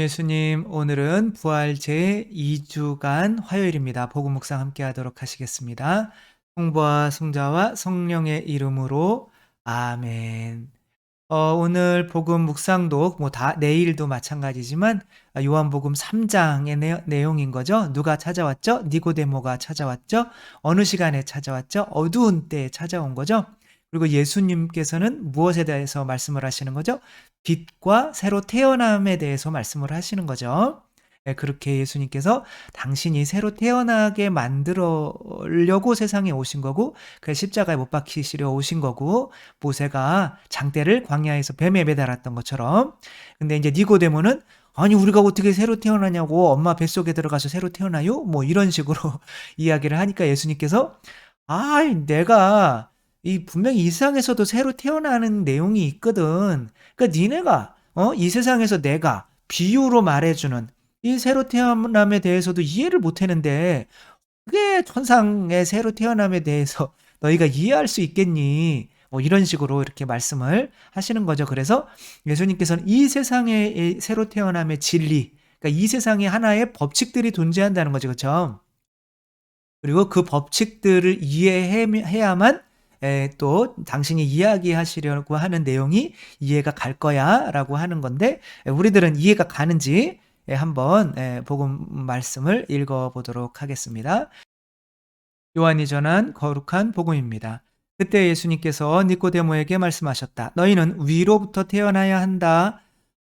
예수님, 오늘은 부활 제 2주간 화요일입니다. 복음 묵상 함께 하도록 하시겠습니다. 성부와 성자와 성령의 이름으로 아멘. 어, 오늘 복음 묵상도 뭐 다 내일도 마찬가지지만 요한복음 3장의 내용인 거죠. 누가 찾아왔죠? 니고데모가 찾아왔죠. 어느 시간에 찾아왔죠? 어두운 때에 찾아온 거죠. 그리고 예수님께서는 무엇에 대해서 말씀을 하시는 거죠? 빛과 새로 태어남에 대해서 말씀을 하시는 거죠. 예, 그렇게 예수님께서 당신이 새로 태어나게 만들려고 세상에 오신 거고 그 십자가에 못 박히시려 오신 거고 모세가 장대를 광야에서 뱀에 매달았던 것처럼 근데 이제 니고데모는 아니 우리가 어떻게 새로 태어나냐고 엄마 뱃속에 들어가서 새로 태어나요? 뭐 이런 식으로 이야기를 하니까 예수님께서 아 내가 이 분명히 이 세상에서도 새로 태어나는 내용이 있거든. 그러니까 니네가 어? 이 세상에서 내가 비유로 말해주는 이 새로 태어남에 대해서도 이해를 못했는데 그게 천상의 새로 태어남에 대해서 너희가 이해할 수 있겠니? 뭐 이런 식으로 이렇게 말씀을 하시는 거죠. 그래서 예수님께서는 이 세상의 새로 태어남의 진리, 그러니까 이 세상에 하나의 법칙들이 존재한다는 거죠. 그렇죠? 그리고 그 법칙들을 이해해야만 에, 또 당신이 이야기하시려고 하는 내용이 이해가 갈 거야 라고 하는 건데 우리들은 이해가 가는지 한번 복음 말씀을 읽어보도록 하겠습니다. 요한이 전한 거룩한 복음입니다. 그때 예수님께서 니코데모에게 말씀하셨다. 너희는 위로부터 태어나야 한다.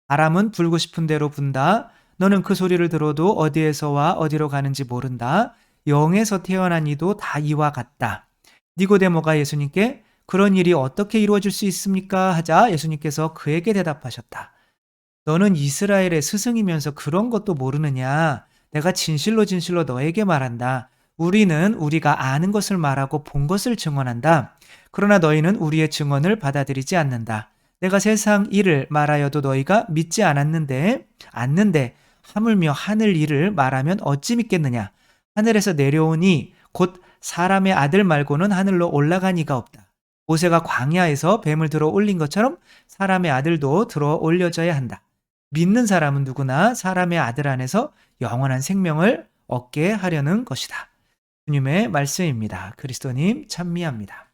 바람은 불고 싶은 대로 분다. 너는 그 소리를 들어도 어디에서와 어디로 가는지 모른다. 영에서 태어난 이도 다 이와 같다. 니고데모가 예수님께 그런 일이 어떻게 이루어질 수 있습니까? 하자 예수님께서 그에게 대답하셨다. 너는 이스라엘의 스승이면서 그런 것도 모르느냐? 내가 진실로 진실로 너에게 말한다. 우리는 우리가 아는 것을 말하고 본 것을 증언한다. 그러나 너희는 우리의 증언을 받아들이지 않는다. 내가 세상 일을 말하여도 너희가 믿지 않았는데, 않는데, 하물며 하늘 일을 말하면 어찌 믿겠느냐? 하늘에서 내려오니 곧 사람의 아들 말고는 하늘로 올라간 이가 없다. 모세가 광야에서 뱀을 들어 올린 것처럼 사람의 아들도 들어 올려져야 한다. 믿는 사람은 누구나 사람의 아들 안에서 영원한 생명을 얻게 하려는 것이다. 주님의 말씀입니다. 그리스도님 찬미합니다.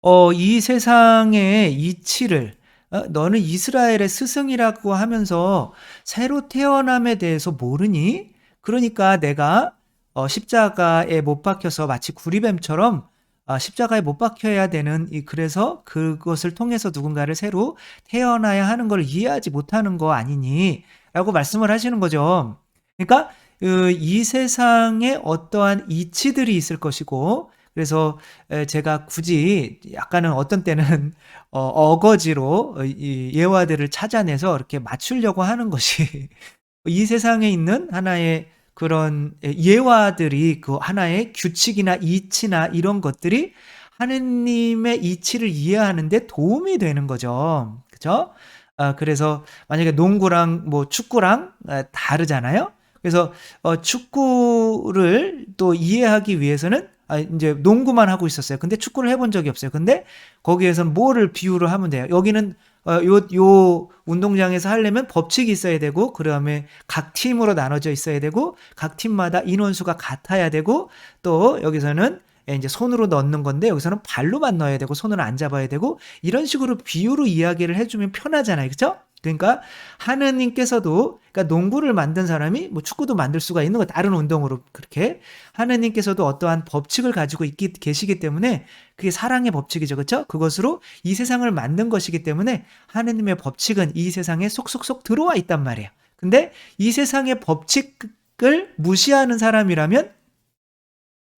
어, 이 세상의 이치를 어, 너는 이스라엘의 스승이라고 하면서 새로 태어남에 대해서 모르니? 그러니까 내가 어, 십자가에 못 박혀서 마치 구리뱀처럼 어, 십자가에 못 박혀야 되는 이 그래서 그것을 통해서 누군가를 새로 태어나야 하는 걸 이해하지 못하는 거 아니니라고 말씀을 하시는 거죠. 그러니까 그, 이 세상에 어떠한 이치들이 있을 것이고 그래서 제가 굳이 약간은 어떤 때는 어, 거지로 예화들을 찾아내서 이렇게 맞추려고 하는 것이 이 세상에 있는 하나의 그런 예화들이 그 하나의 규칙이나 이치나 이런 것들이 하느님의 이치를 이해하는데 도움이 되는 거죠. 그죠? 아, 그래서 만약에 농구랑 뭐 축구랑 아, 다르잖아요. 그래서 어, 축구를 또 이해하기 위해서는 아, 이제 농구만 하고 있었어요. 근데 축구를 해본 적이 없어요. 근데 거기에서 뭐를 비유를 하면 돼요. 여기는 어, 요, 요 운동장에서 하려면 법칙이 있어야 되고, 그 다음에 각 팀으로 나눠져 있어야 되고, 각 팀마다 인원수가 같아야 되고, 또 여기서는 이제 손으로 넣는 건데 여기서는 발로만 넣어야 되고 손을 안 잡아야 되고 이런 식으로 비유로 이야기를 해주면 편하잖아요, 그렇죠? 그러니까 하느님께서도 그러니까 농구를 만든 사람이 뭐 축구도 만들 수가 있는 거 다른 운동으로 그렇게 하느님께서도 어떠한 법칙을 가지고 있기 계시기 때문에 그게 사랑의 법칙이죠. 그렇죠? 그것으로 이 세상을 만든 것이기 때문에 하느님의 법칙은 이 세상에 속속속 들어와 있단 말이에요. 근데 이 세상의 법칙을 무시하는 사람이라면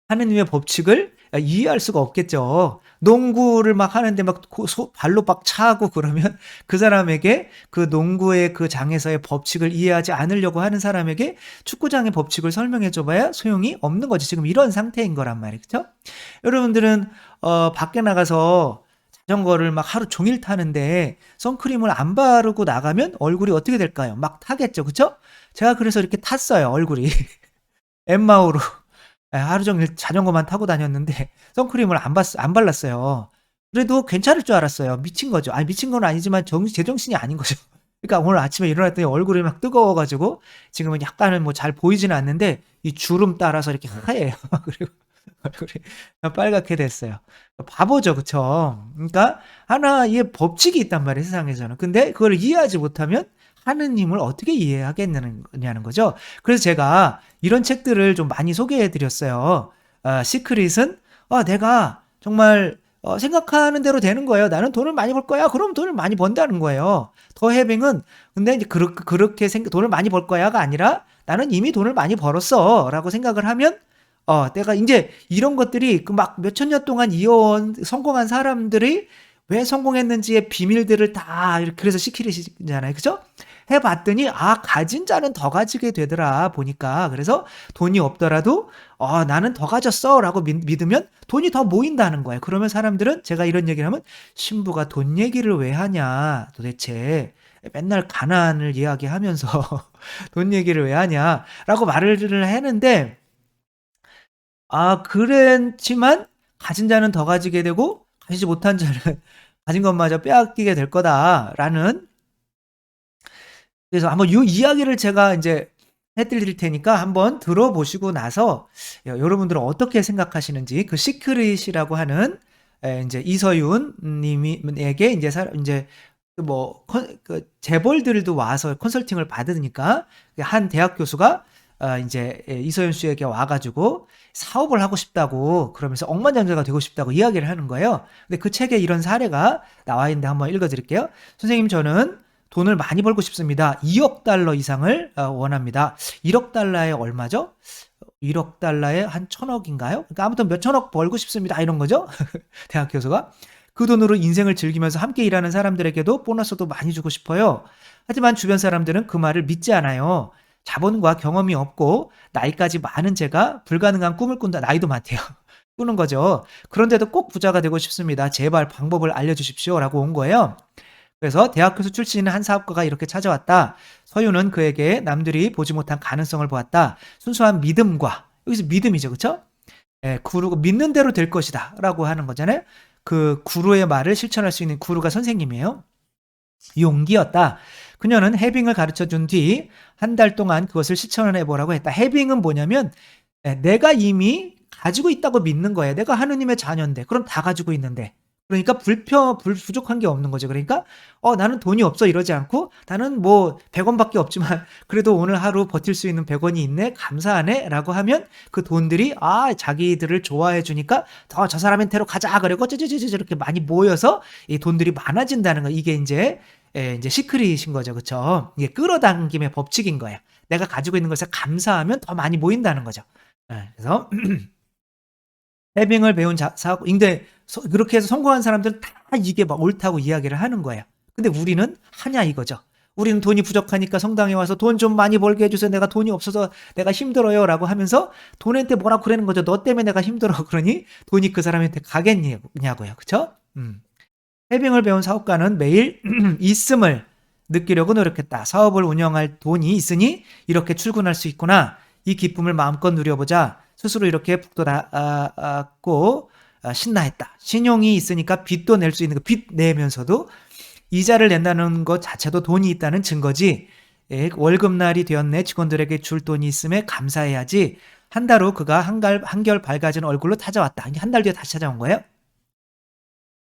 하느님의 법칙을 이해할 수가 없겠죠. 농구를 막 하는데 막 소, 발로 막 차고 그러면 그 사람에게 그 농구의 그 장에서의 법칙을 이해하지 않으려고 하는 사람에게 축구장의 법칙을 설명해 줘봐야 소용이 없는 거지. 지금 이런 상태인 거란 말이죠. 여러분들은 어, 밖에 나가서 자전거를 막 하루 종일 타는데 선크림을 안 바르고 나가면 얼굴이 어떻게 될까요? 막 타겠죠. 그쵸? 제가 그래서 이렇게 탔어요. 얼굴이. 엠마오로. 예, 하루 종일 자전거만 타고 다녔는데 선크림을 안, 봤, 안 발랐어요. 그래도 괜찮을 줄 알았어요. 미친 거죠. 아니 미친 건 아니지만 정, 제정신이 아닌 거죠. 그러니까 오늘 아침에 일어났더니 얼굴이 막 뜨거워가지고 지금은 약간은 뭐 잘 보이지는 않는데 이 주름 따라서 이렇게 하얘요. 그리고 얼굴이 빨갛게 됐어요. 바보죠, 그쵸? 그러니까 하나의 법칙이 있단 말이에요, 세상에서는. 근데 그걸 이해하지 못하면 하느님을 어떻게 이해하겠느냐는 거죠. 그래서 제가 이런 책들을 좀 많이 소개해 드렸어요. 어, 시크릿은 어, 내가 정말 어, 생각하는 대로 되는 거예요. 나는 돈을 많이 벌 거야. 그럼 돈을 많이 번다는 거예요. 더 해빙은 근데 이제 그렇게, 그렇게 생, 돈을 많이 벌 거야가 아니라 나는 이미 돈을 많이 벌었어. 라고 생각을 하면 어, 내가 이제 이런 것들이 그 막 몇천 년 동안 이어온 성공한 사람들이 왜 성공했는지의 비밀들을 다 그래서 시키리시잖아요. 그죠? 해봤더니 아 가진 자는 더 가지게 되더라 보니까 그래서 돈이 없더라도 어 나는 더 가졌어라고 믿, 으면 돈이 더 모인다는 거예요. 그러면 사람들은 제가 이런 얘기를 하면 신부가 돈 얘기를 왜 하냐 도대체 맨날 가난을 이야기하면서 돈 얘기를 왜 하냐라고 말을 하는데 아 그랬지만 가진 자는 더 가지게 되고 가지지 못한 자는 가진 것마저 빼앗기게 될 거다라는 그래서 한번 이 이야기를 제가 이제 해드릴 테니까 한번 들어보시고 나서 여러분들은 어떻게 생각하시는지 그 시크릿이라고 하는 이제 이서윤 님에게 이제 사, 이제 뭐 컨, 그 재벌들도 와서 컨설팅을 받으니까 한 대학 교수가 어, 이제 이서윤 씨에게 와가지고 사업을 하고 싶다고 그러면서 억만장자가 되고 싶다고 이야기를 하는 거예요. 근데 그 책에 이런 사례가 나와 있는데 한번 읽어드릴게요. 선생님 저는 돈을 많이 벌고 싶습니다. 2억 달러 이상을 어, 원합니다. 1억 달러에 얼마죠? 1억 달러에 한 천억인가요? 그러니까 아무튼 몇 천억 벌고 싶습니다. 이런 거죠. 대학 교수가. 그 돈으로 인생을 즐기면서 함께 일하는 사람들에게도 보너스도 많이 주고 싶어요. 하지만 주변 사람들은 그 말을 믿지 않아요. 자본과 경험이 없고 나이까지 많은 제가 불가능한 꿈을 꾼다. 나이도 많대요. 꾸는 거죠. 그런데도 꼭 부자가 되고 싶습니다. 제발 방법을 알려주십시오. 라고 온 거예요. 그래서 대학 교수 출신인 한 사업가가 이렇게 찾아왔다. 서유는 그에게 남들이 보지 못한 가능성을 보았다. 순수한 믿음과 여기서 믿음이죠, 그렇죠? 예, 구루 믿는 대로 될 것이다라고 하는 거잖아요. 그 구루의 말을 실천할 수 있는 구루가 선생님이에요. 용기였다. 그녀는 해빙을 가르쳐 준 뒤 한 달 동안 그것을 실천해 보라고 했다. 해빙은 뭐냐면 예, 내가 이미 가지고 있다고 믿는 거예요. 내가 하느님의 자녀인데 그럼 다 가지고 있는데 그러니까 불편 불 부족한 게 없는 거죠. 그러니까 어 나는 돈이 없어 이러지 않고 나는 뭐 100원밖에 없지만 그래도 오늘 하루 버틸 수 있는 100원이 있네. 감사하네라고 하면 그 돈들이 아 자기들을 좋아해 주니까 더 저 사람한테로 가자 그리고 쩌쩌쩌쩌 이렇게 많이 모여서 이 돈들이 많아진다는 거. 이게 이제 에, 이제 시크릿인 거죠. 그렇죠? 이게 끌어당김의 법칙인 거예요. 내가 가지고 있는 것에 감사하면 더 많이 모인다는 거죠. 네, 그래서 해빙을 배운 자, 사업, 근데 그렇게 해서 성공한 사람들은 다 이게 막 옳다고 이야기를 하는 거예요. 근데 우리는 하냐 이거죠. 우리는 돈이 부족하니까 성당에 와서 돈 좀 많이 벌게 해주세요. 내가 돈이 없어서 내가 힘들어요. 라고 하면서 돈한테 뭐라고 그러는 거죠. 너 때문에 내가 힘들어. 그러니 돈이 그 사람한테 가겠냐고요. 그쵸? 음. 해빙을 배운 사업가는 매일 있음을 느끼려고 노력했다. 사업을 운영할 돈이 있으니 이렇게 출근할 수 있구나. 이 기쁨을 마음껏 누려보자. 스스로 이렇게 북돋았고 아, 신나했다. 신용이 있으니까 빚도 낼 수 있는 거, 빚 내면서도 이자를 낸다는 것 자체도 돈이 있다는 증거지. 예, 월급날이 되었네. 직원들에게 줄 돈이 있음에 감사해야지. 한 달 후 그가 한결, 한결 밝아진 얼굴로 찾아왔다. 한 달 뒤에 다시 찾아온 거예요.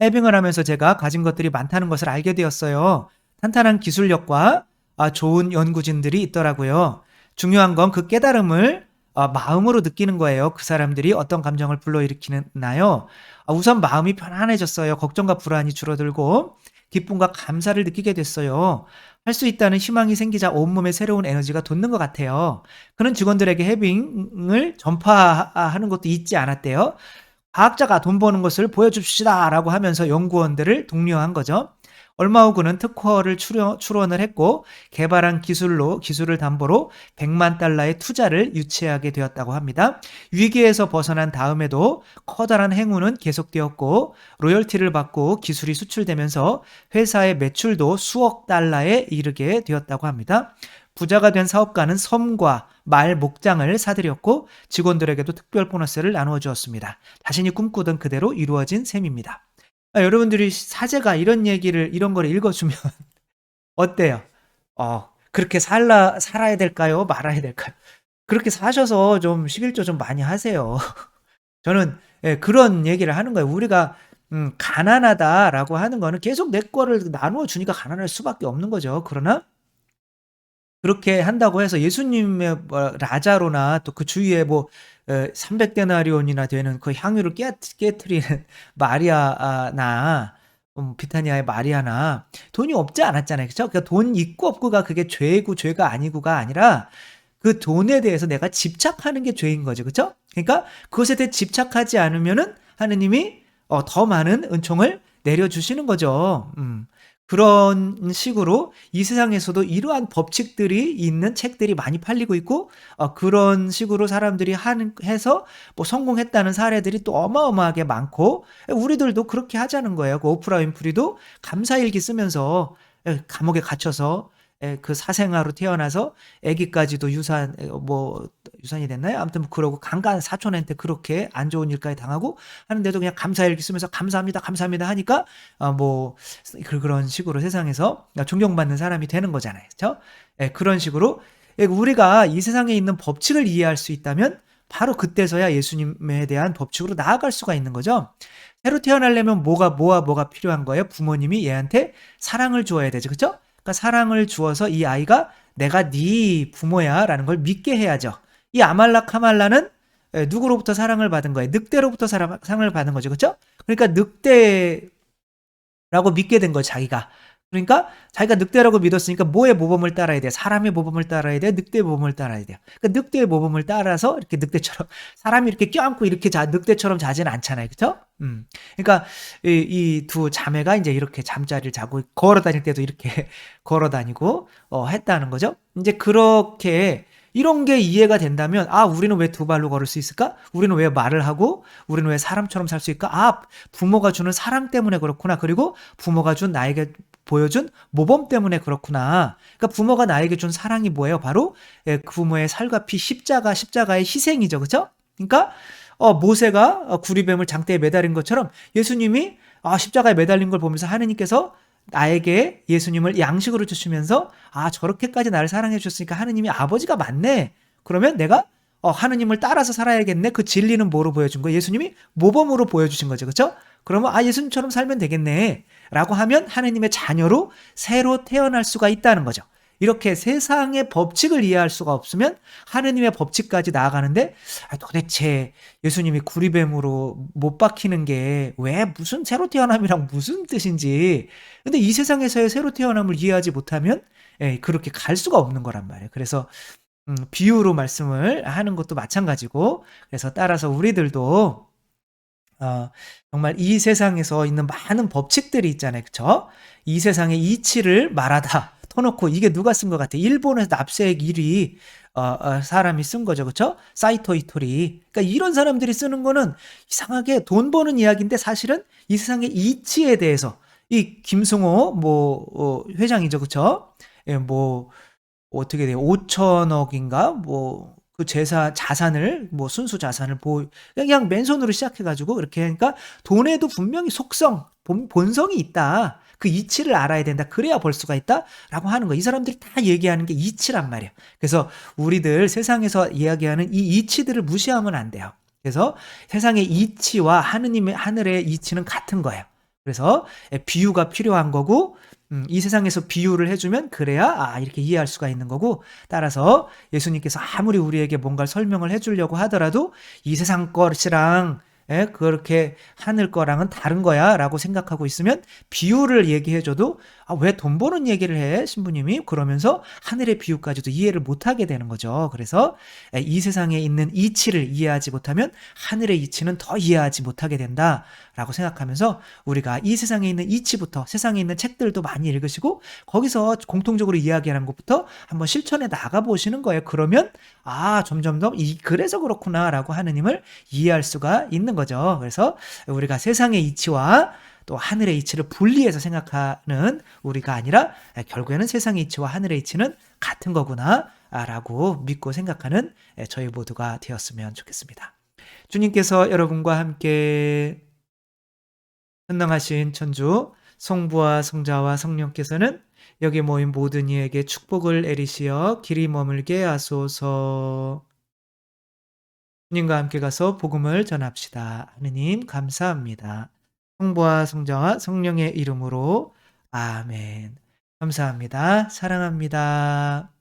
해빙을 하면서 제가 가진 것들이 많다는 것을 알게 되었어요. 탄탄한 기술력과 아, 좋은 연구진들이 있더라고요. 중요한 건 그 깨달음을 아, 마음으로 느끼는 거예요. 그 사람들이 어떤 감정을 불러일으키나요? 아, 우선 마음이 편안해졌어요. 걱정과 불안이 줄어들고 기쁨과 감사를 느끼게 됐어요. 할 수 있다는 희망이 생기자 온몸에 새로운 에너지가 돋는 것 같아요. 그는 직원들에게 해빙을 전파하는 것도 잊지 않았대요. 과학자가 돈 버는 것을 보여줍시다 라고 하면서 연구원들을 독려한 거죠. 얼마 후 그는 특허를 출원, 을 했고 개발한 기술로 기술을 담보로 100만 달러의 투자를 유치하게 되었다고 합니다. 위기에서 벗어난 다음에도 커다란 행운은 계속되었고 로열티를 받고 기술이 수출되면서 회사의 매출도 수억 달러에 이르게 되었다고 합니다. 부자가 된 사업가는 섬과 말 목장을 사들였고 직원들에게도 특별 보너스를 나누어 주었습니다. 자신이 꿈꾸던 그대로 이루어진 셈입니다. 아, 여러분들이 사제가 이런 얘기를 이런 걸 읽어주면 어때요? 어, 그렇게 살라, 살아야 될까요? 말아야 될까요? 그렇게 사셔서 좀 11조 좀 많이 하세요. 저는 예, 그런 얘기를 하는 거예요. 우리가 음, 가난하다라고 하는 거는 계속 내 거를 나누어 주니까 가난할 수밖에 없는 거죠. 그러나 그렇게 한다고 해서 예수님의 뭐 라자로나 또 그 주위에 뭐 300데나리온이나 되는 그 향유를 깨, 깨트리는 마리아나 음, 비타니아의 마리아나 돈이 없지 않았잖아요. 그렇죠? 그러니까 돈 있고 없고가 그게 죄고 죄가 아니고가 아니라 그 돈에 대해서 내가 집착하는 게 죄인 거죠. 그렇죠? 그러니까 그것에 대해 집착하지 않으면은 하느님이 어, 더 많은 은총을 내려주시는 거죠. 음. 그런 식으로 이 세상에서도 이러한 법칙들이 있는 책들이 많이 팔리고 있고 어, 그런 식으로 사람들이 하는 해서 뭐 성공했다는 사례들이 또 어마어마하게 많고 우리들도 그렇게 하자는 거예요. 그 오프라 윈프리도 감사일기 쓰면서 에, 감옥에 갇혀서 에, 그 사생아로 태어나서 아기까지도 유산 에, 뭐 유산이 됐나요? 아무튼 뭐 그러고 강간 사촌한테 그렇게 안 좋은 일까지 당하고 하는데도 그냥 감사 일기 쓰면서 감사합니다, 감사합니다 하니까 어, 뭐 그- 그런 식으로 세상에서 존경받는 사람이 되는 거잖아요. 그렇죠? 예, 그런 식으로 예, 우리가 이 세상에 있는 법칙을 이해할 수 있다면 바로 그때서야 예수님에 대한 법칙으로 나아갈 수가 있는 거죠. 새로 태어나려면 뭐가 뭐와 뭐가 필요한 거예요? 부모님이 얘한테 사랑을 주어야 되죠. 그렇죠? 그러니까 사랑을 주어서 이 아이가 내가 네 부모야라는 걸 믿게 해야죠. 이 아말라 카말라는 예, 누구로부터 사랑을 받은 거예요? 늑대로부터 사랑, 사랑을 받은 거죠. 그렇죠? 그러니까 늑대라고 믿게 된 거예요, 자기가. 그러니까 자기가 늑대라고 믿었으니까 뭐의 모범을 따라야 돼? 사람의 모범을 따라야 돼? 늑대의 모범을 따라야 돼요. 그러니까 늑대의 모범을 따라서 이렇게 늑대처럼 사람이 이렇게 껴안고 이렇게 자 늑대처럼 자지는 않잖아요. 그렇죠? 음. 그러니까 이두 자매가 이제 이렇게 잠자리를 자고 걸어 다닐 때도 이렇게 걸어 다니고 어 했다는 거죠. 이제 그렇게 이런 게 이해가 된다면 아 우리는 왜 두 발로 걸을 수 있을까? 우리는 왜 말을 하고 우리는 왜 사람처럼 살 수 있을까? 아 부모가 주는 사랑 때문에 그렇구나. 그리고 부모가 준 나에게 보여준 모범 때문에 그렇구나. 그러니까 부모가 나에게 준 사랑이 뭐예요? 바로 예, 그 부모의 살과 피 십자가 십자가의 희생이죠. 그렇죠? 그러니까 어, 모세가 어, 구리뱀을 장대에 매달린 것처럼 예수님이 아, 십자가에 매달린 걸 보면서 하느님께서 나에게 예수님을 양식으로 주시면서 아 저렇게까지 나를 사랑해 주셨으니까 하느님이 아버지가 맞네. 그러면 내가 어, 하느님을 따라서 살아야겠네. 그 진리는 뭐로 보여준 거예요? 예수님이 모범으로 보여주신 거죠. 그렇죠? 그러면 아 예수님처럼 살면 되겠네. 라고 하면 하느님의 자녀로 새로 태어날 수가 있다는 거죠. 이렇게 세상의 법칙을 이해할 수가 없으면 하느님의 법칙까지 나아가는데 아, 도대체 예수님이 구리뱀으로 못 박히는 게 왜 무슨 새로 태어남이랑 무슨 뜻인지 근데 이 세상에서의 새로 태어남을 이해하지 못하면 예, 그렇게 갈 수가 없는 거란 말이에요. 그래서 음, 비유로 말씀을 하는 것도 마찬가지고 그래서 따라서 우리들도 어, 정말 이 세상에서 있는 많은 법칙들이 있잖아요. 그쵸? 이 세상의 이치를 말하다. 터놓고 이게 누가 쓴 것 같아? 일본에서 납세액 1위 어, 어, 사람이 쓴 거죠. 그쵸? 사이토 이토리. 그러니까 이런 사람들이 쓰는 거는 이상하게 돈 버는 이야기인데 사실은 이 세상의 이치에 대해서 이 김승호 뭐 어, 회장이죠. 그쵸? 예, 뭐 어떻게 돼요? 5천억인가? 뭐 그 재산 자산을 뭐 순수 자산을 보 그냥 맨손으로 시작해가지고 이렇게 하니까 돈에도 분명히 속성 본, 본성이 있다. 그 이치를 알아야 된다. 그래야 벌 수가 있다라고 하는 거. 이 사람들이 다 얘기하는 게 이치란 말이야. 그래서 우리들 세상에서 이야기하는 이 이치들을 무시하면 안 돼요. 그래서 세상의 이치와 하느님의 하늘의 이치는 같은 거예요. 그래서 비유가 필요한 거고 음, 이 세상에서 비유를 해주면 그래야 아 이렇게 이해할 수가 있는 거고 따라서 예수님께서 아무리 우리에게 뭔가를 설명을 해주려고 하더라도 이 세상 것이랑 예, 그렇게 하늘 거랑은 다른 거야? 라고 생각하고 있으면 비유를 얘기해줘도 아, 왜 돈 버는 얘기를 해 신부님이? 그러면서 하늘의 비유까지도 이해를 못하게 되는 거죠. 그래서 예, 이 세상에 있는 이치를 이해하지 못하면 하늘의 이치는 더 이해하지 못하게 된다. 라고 생각하면서 우리가 이 세상에 있는 이치부터 세상에 있는 책들도 많이 읽으시고 거기서 공통적으로 이야기하는 것부터 한번 실천해 나가 보시는 거예요. 그러면 아 점점 더 이 그래서 그렇구나 라고 하느님을 이해할 수가 있는 거죠 그래서 우리가 세상의 이치와 또 하늘의 이치를 분리해서 생각하는 우리가 아니라 결국에는 세상의 이치와 하늘의 이치는 같은 거구나 라고 믿고 생각하는 저희 모두가 되었으면 좋겠습니다. 주님께서 여러분과 함께 현능하신 천주 성부와 성자와 성령께서는 여기 모인 모든 이에게 축복을 내리시어 길이 머물게 하소서. 주님과 함께 가서 복음을 전합시다. 하느님 감사합니다. 성부와 성자와 성령의 이름으로 아멘. 감사합니다. 사랑합니다.